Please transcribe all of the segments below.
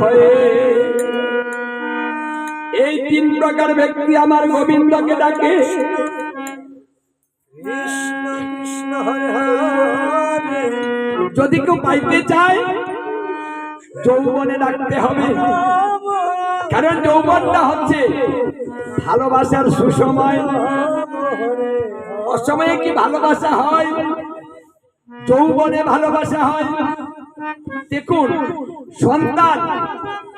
ভয়ে। এই তিন প্রকার ব্যক্তি আমার গোবিন্দকে ডাকে। যদি কেউ পাইতে চায়, যৌবনে ডাকতে হবে। কারণ যৌবনটা হচ্ছে ভালোবাসার সুসময়। অসময়ে কি ভালোবাসা হয়? যৌবনে ভালোবাসা হয়। দেখুন, সন্তান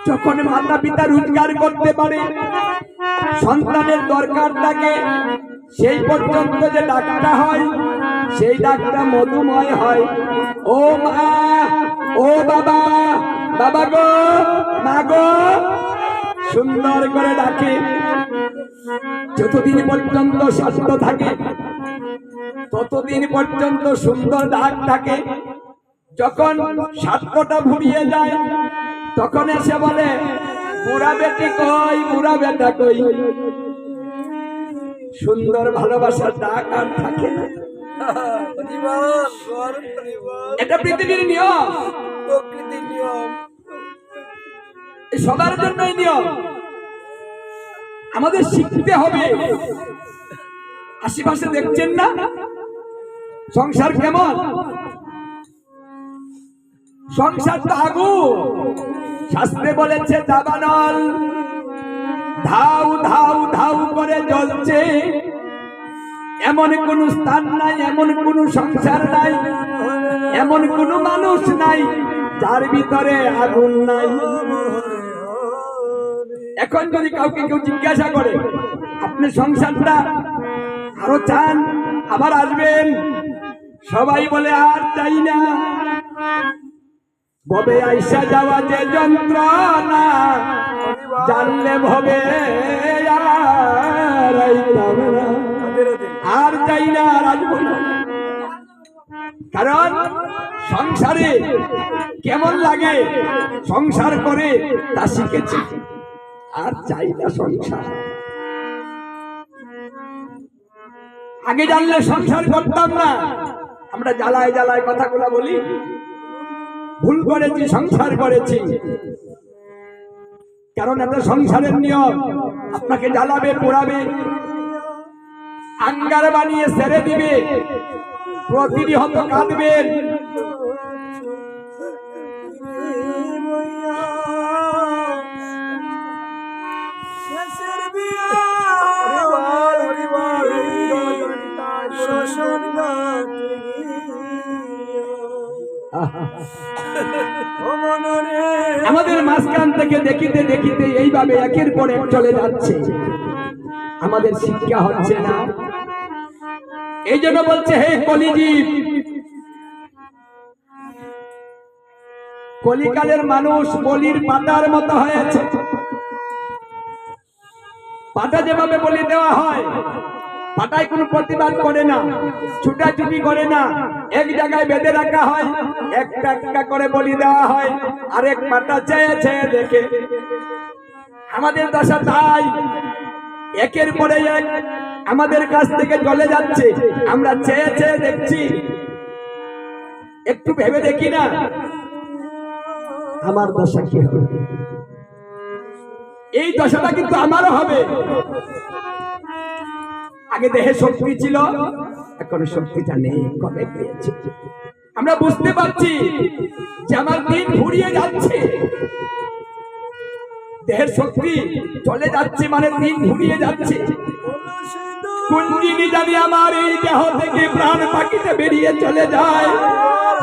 যখন মাতা পিতা রোজগার করতে পারে, সন্তানের দরকার থাকে সেই পর্যন্ত যে ডাকটা হয়, সেই ডাকটা মধুময় হয়। ও মা, ও বাবা বাবা গো, মা গো, সুন্দর করে ডাকে। যতদিন পর্যন্ত স্বাস্থ্য থাকে, ততদিন পর্যন্ত সুন্দর ডাক থাকে। যখন স্বাস্থ্যটা ভুড়িয়ে যায় তখন এসে বলে বুড়া বেটি কই বুড়া বেটা কই? সুন্দর ভালোবাসার ডাক আর থাকে না। এটা পৃথিবীর নিয়ম। প্রকৃতির নিয়ম। সবার জন্যই নিয়ম। আমাদের শিখতে হবে। আশেপাশে দেখছেন না? সংসার কেমন? সংসার তো আগু। শাস্ত্রে বলেছে, দাবানল। ধাউ ধাউ ধাউ করে জ্বলছে। এমন কোন স্থান নাই, এমন কোন সংসার নাই, এমন কোন মানুষ নাই, যার ভিতরে আগুন নাই। এখন যদি কাউকে কেউ জিজ্ঞাসা করে, আপনি সংসারটা আরও চান, আবার আসবেন? সবাই বলে, আর চাই না। ভবে আইসা যাওয়া যে যন্ত্রণা, জানলে ভবে আর আইতাম না। আসব কারণ সংসারে কেমন লাগে, সংসার করে তা শিখেছি। আর চাই না সংসার। আগে জানলে সংসার করতাম না। আমরা জ্বালায় জ্বালায় কথাগুলো বলি। ভুল করেছি, সংসার করেছি। কারণ এটা সংসারের নিয়ম। আপনাকে জ্বালাবে, পোড়াবে। আঙ্গার বানিয়ে ছেড়ে দিবে। প্রতিনিহত কাঁদবেন। আমাদের মাঝখান থেকে দেখিতে দেখিতে এইভাবে একের পর এক চলে যাচ্ছে। আমাদের শিক্ষা হচ্ছে না। এই জন্য বলছে, হে কলিজীব কলিকালের মানুষ বলির পাতার মতো হয়েছে। পাতা যেভাবে বলি দেওয়া হয় পাতায় কোনো প্রতিবাদ করে না, ছুটাছুটি করে না। এক জায়গায় বেঁধে রাখা হয়, একটা একটা করে বলি দেওয়া হয়, আরেক পাতা চেয়ে চেয়ে দেখে। আমাদের দশা তাই, একের পরে এক আমাদের কাছ থেকে চলে যাচ্ছে, আমরা চেয়ে চেয়ে দেখছি। একটু ভেবে দেখি না, আমার দশা কি হবে? এই দশাটা কিন্তু আমারও হবে। আগে দেহে শক্তি ছিল, এখন শক্তিটা নেই কমে গিয়েছে আমরা বুঝতে পারছি যে আমার দিন ঘুরিয়ে যাচ্ছে। দেহের শক্তি চলে যাচ্ছে মানে দিন ঘুরিয়ে যাচ্ছে। জানি আমার এই দেহ থেকে প্রাণ পাখিতে বেরিয়ে চলে যায়,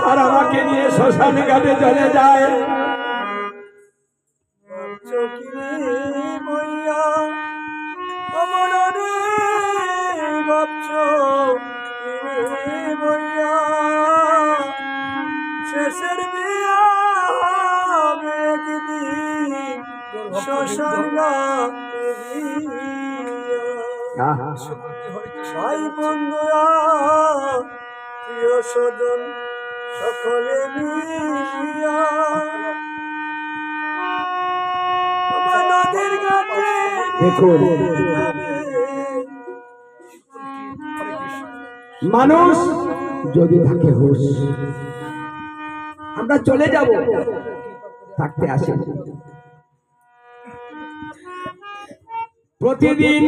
আর আমাকে নিয়ে শ্মশান ঘাটে চলে যায়। বিয়া। ভাই বন্ধুরা প্রিয় স্বজন সকলে আমার নদীর মানুষ যদি থাকে আমরা চলে যাব থাকতে আসে প্রতিদিন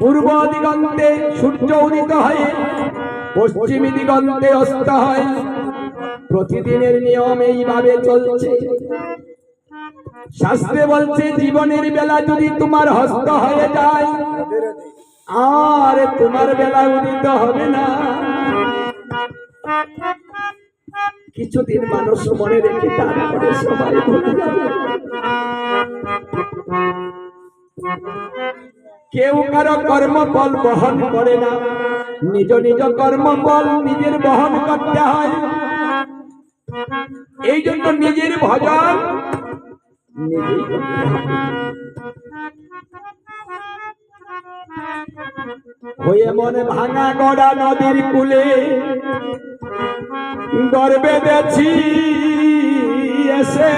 পূর্ব দিগন্তে সূর্য উদিত হয় পশ্চিম দিগন্তে অস্ত হয় প্রতিদিনের নিয়ম এইভাবে চলছে শাস্ত্রে বলছে, জীবনের বেলা যদি তোমার হস্ত হয়ে যায়, আর তোমার বেলা উদিত হবে না কিছুদিন মানুষ মনে রেখে তারপরে সবাই। কেউ কারও কর্মফল বহন করে না নিজ নিজ কর্মফল নিজের বহন করতে হয় এই জন্য নিজের ভজন। হয়ে মনে ভাঙা গড়া নদীর কূলে গর্বে দেখছি এসে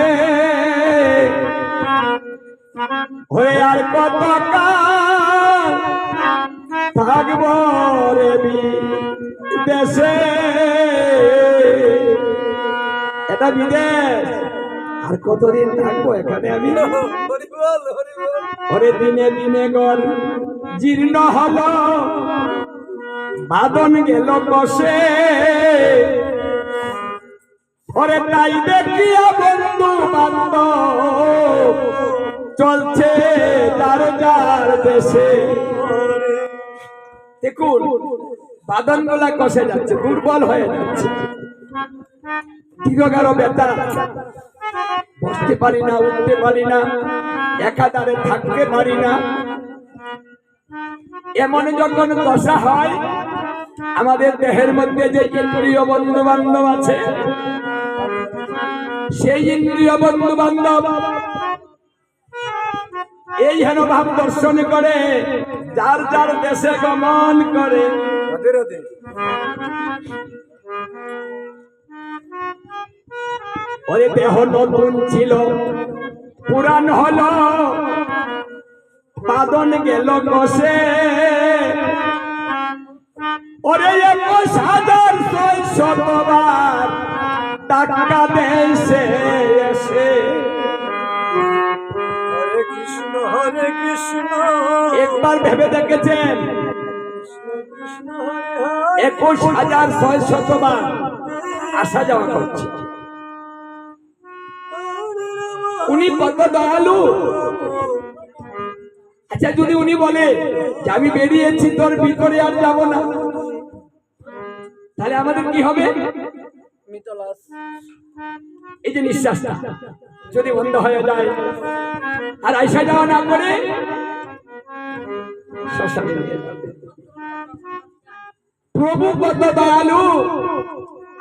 হয়ে আর কত থাকব রে দেশে এটা বিদেশ। আর কতদিন থাকব এখানে আমি? ওরে দিনে দিনে গল জীর্ণ হল বাদন গেল বসে। ওরে তাই দেখিয়া বন্ধু বান্ধব চলছে যার যার দেশে? দেখুন বাদনগুলা কষে যাচ্ছে, দুর্বল হয়ে যাচ্ছে। দীর্ঘকার ব্যথা। বসতে পারি না, উঠতে পারি না, একাধারে থাকতে পারি না। এমন যখন দশা হয়, আমাদের দেহের মধ্যে যে ইন্দ্রিয় বন্ধু বান্ধব আছে, সেই ইন্দ্রিয় বন্ধু বান্ধব এই হেন ভাব দর্শন করে যার যার দেশে গমন করে। ওরে দেহ নতুন ছিল পুরান হলো। বাদন গেল কষে। ওরে একুশ হাজার ছয় শতবার টাকা দেশে এসে। একবার ভেবে দেখেছেন? একুশ হাজার ছয় শতবার আসা যাওয়া করছে। উনি কত দয়ালু আচ্ছা যদি উনি বলে যে আমি বেরিয়েছি, তোর ভিতরে আর যাব না, তাহলে আমাদের কি হবে? এই যে নিঃশ্বাসটা যদি বন্ধ হয়ে যায়, আর আইসা যাওয়া না করে। প্রভু কত দয়ালু,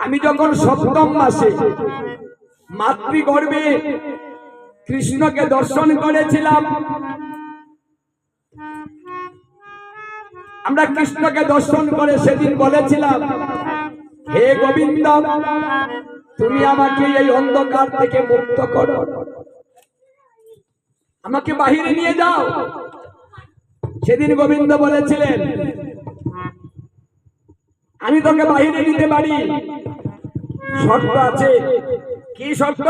আমি যখন সপ্তম মাসে মাতৃগর্ভে কৃষ্ণকে দর্শন করেছিলাম, আমরা কৃষ্ণকে দর্শন করে সেদিন বলেছিলাম হে গোবিন্দ, তুমি আমাকে এই অন্ধকার থেকে মুক্ত করো। আমাকে বাহিরে নিয়ে যাও। সেদিন গোবিন্দ বলেছিলেন, আমি তোকে বাহিরে নিতে পারি। শর্ত আছে। কি শর্ত?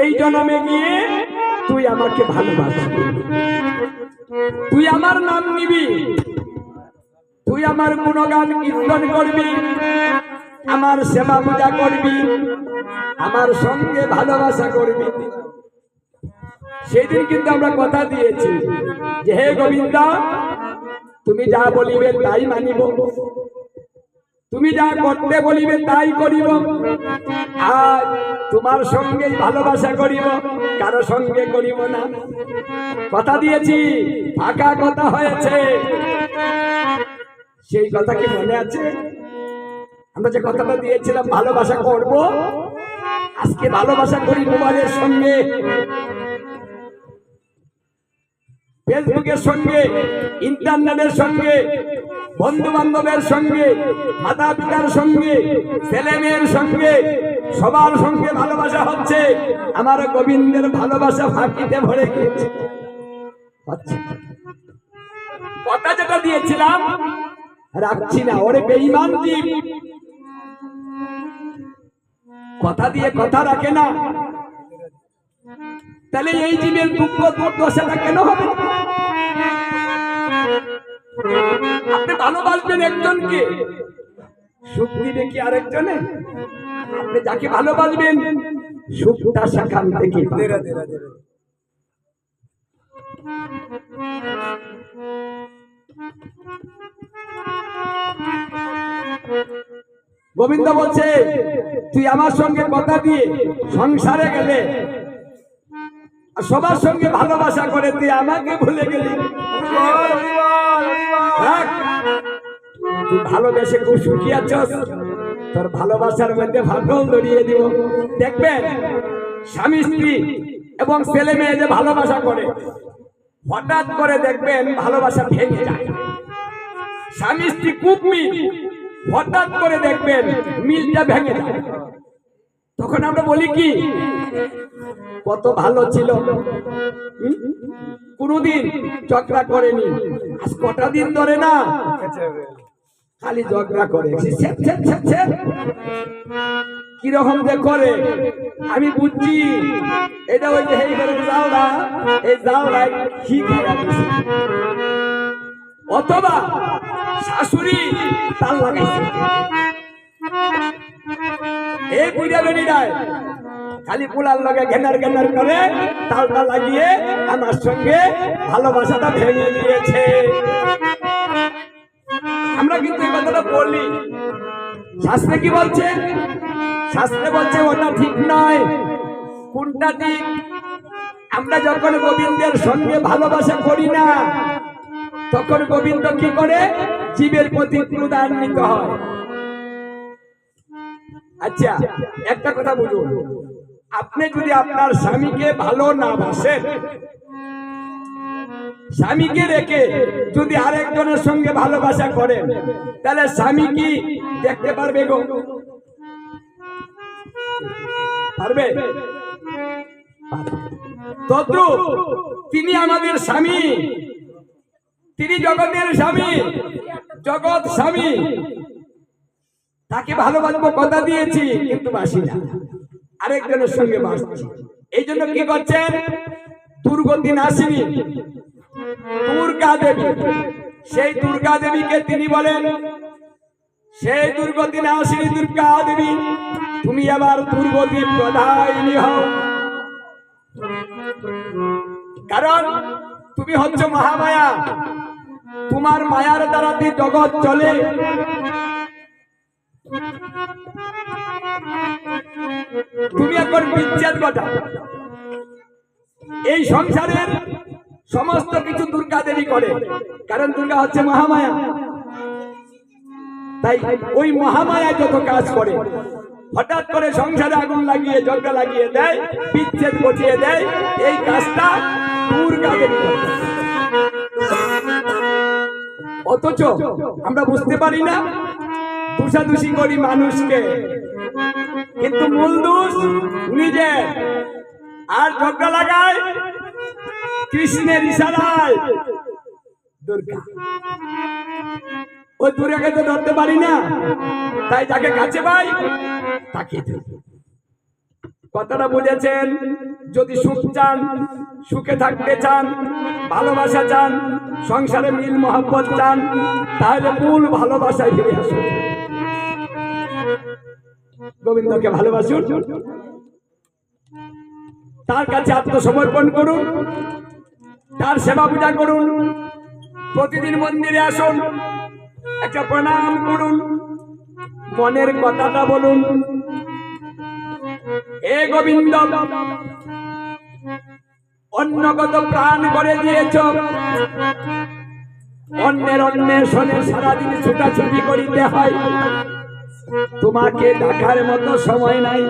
এই জন্মে গিয়ে তুই আমাকে ভালোবাসবি। তুই আমার নাম নিবি। তুই আমার গুণগান কীর্তন করবি, আমার সেবা পূজা করবি, আমার সঙ্গে ভালোবাসা করবি। সেদিন কিন্তু আমরা কথা দিয়েছি যে, হে গোবিন্দ, তুমি যা বলিবে তাই মানিব। তুমি যা করতে বলিবে তাই করিব। আর তোমার সঙ্গে ভালোবাসা করিব, কারও সঙ্গে করিব না। কথা দিয়েছি, ফাঁকা কথা হয়েছে। সেই কথা কি মনে আছে? আমরা যে কথাটা দিয়েছিলাম, ভালোবাসা করব। আজকে ভালোবাসা করি মোবাইলের সঙ্গে। ফেসবুকের সঙ্গে, ইন্টারনেটের সঙ্গে বন্ধু বান্ধবের সঙ্গে মাতা পিতার সঙ্গে ছেলে মেয়ের সঙ্গে, সবার সঙ্গে ভালোবাসা হচ্ছে। আমার গোবিন্দের ভালোবাসা ফাঁকিতে ভরে গিয়েছে। কথা যেটা দিয়েছিলাম রাখছি না, ওরে বেইমান জীব। কথা দিয়ে কথা রাখে না। তাহলে এই জীবের দুঃখ দুর্দশাটা কেন হবে? আপনি ভালোবাসবেন একজনকে, সুখ দিবে কি আরেকজনে? আপনি যাকে ভালোবাসবেন সুখটা সেখান থেকে গোবিন্দ বলছে, তুই আমার সঙ্গে কথা দিয়ে সংসারে গেলে। সবার সঙ্গে ভালোবাসা করে তুই আমাকে ভুলে গেলি। তুই ভালোবেসে খুব সুখী আছস। তোর ভালোবাসার মধ্যে ভাগল দড়িয়ে দিব। দেখবেন, স্বামী স্ত্রী এবং ছেলে মেয়ে যে ভালোবাসা করে, হঠাৎ করে দেখবেন ভালোবাসা ভেঙে যায়। স্বামী স্ত্রী মিল হঠাৎ করে দেখবেন মিলটা ভেঙে তখন আমরা বলি কি? কত ভালো ছিল? কোনোদিন চক্রা করেনি। আজ কটা দিন ধরে না? খালি ঝগড়া করে। কীরকম যে করে, আমি বুঝছি। এটা ওই যে এই করে যাও না। এই খাওয়া দিছে। অথবা শাশুড়ি তাল লাগাইছে এই বেরিয়ে খালি পোলার লগে ঘেনার ঘেনার করে তালটা লাগিয়ে আমার সঙ্গে ভালোবাসাটা ভেঙে দিয়েছে। আমরা কিন্তু এই কথাটা বলি। শাস্ত্রে কি বলছে? শাস্ত্রে বলছে, ওটা ঠিক নয়। কোনটা ঠিক? আমরা যখন গোবিন্দের সঙ্গে ভালোবাসা করি না তখন গোবিন্দ কি করে? জীবের প্রতি ক্রুদান্বিত হয়। আচ্ছা একটা কথা বুঝুন আপনি যদি আপনার স্বামীকে ভালো না বাসেন, স্বামীকে রেখে যদি আরেকজনের সঙ্গে ভালোবাসা করেন, তাহলে স্বামী কি দেখতে পারবে গো? পারবে। তদ্রুপ তিনি আমাদের স্বামী। তিনি জগতের স্বামী, জগৎ স্বামী। তাকে ভালোবাসবো কথা দিয়েছি, কিন্তু বাসি না। আরেকজনের সঙ্গে বাসছি। এই জন্য কি করছেন? দুর্গতি নাসিনী, দুর্গা দেবী। সেই দুর্গা দেবীকে তিনি বলেন, সেই দুর্গতি নাসিনী, দুর্গা দেবী, তুমি আবার দুর্গতি প্রধানী হও। কারণ তুমি হচ্ছ মহামায়া। তোমার মায়ার দ্বারা তুই জগৎ চলে। তুমি এখন বিচ্ছেদ ঘটা এই সংসারের সমস্ত কিছু দুর্গা দেবী করে, কারণ দুর্গা হচ্ছে মহামায়া। তাই ওই মহামায়া যত কাজ করে, হঠাৎ করে সংসারে আগুন লাগিয়ে ঝগড়া লাগিয়ে দেয়, বিচ্ছেদ ঘটিয়ে দেয়, এই কাজটা দুর্গা দেবী করে। অথচ আমরা বুঝতে পারি না। দোষাদোষি করি মানুষকে। কিন্তু মূল দোষ নিজে আর ঝগড়া লাগায়, কৃষ্ণের ইশারায়। ওই দুর্গাকে তো ধরতে পারি না। তাই যাকে কাছে পাই তাকে। কথাটা বুঝেছেন? যদি সুখ চান, সুখে থাকতে চান, ভালোবাসা চান, সংসারে মিল মহব্বত চান, তাহলে মূল ভালোবাসায় ফিরে আসুন গোবিন্দকে ভালোবাসুন। তার কাছে আত্মসমর্পণ করুন। তার সেবা পূজা করুন। প্রতিদিন মন্দিরে আসুন। একটা প্রণাম করুন। মনের কথাটা বলুন। হে গোবিন্দ অন্যগত প্রাণ করে দিয়েছ। অন্যের অন্যের শোনে সারাদিন ছুটাছুটি করিতে হয়। তোমাকে ডাকার মতো সময় নাই।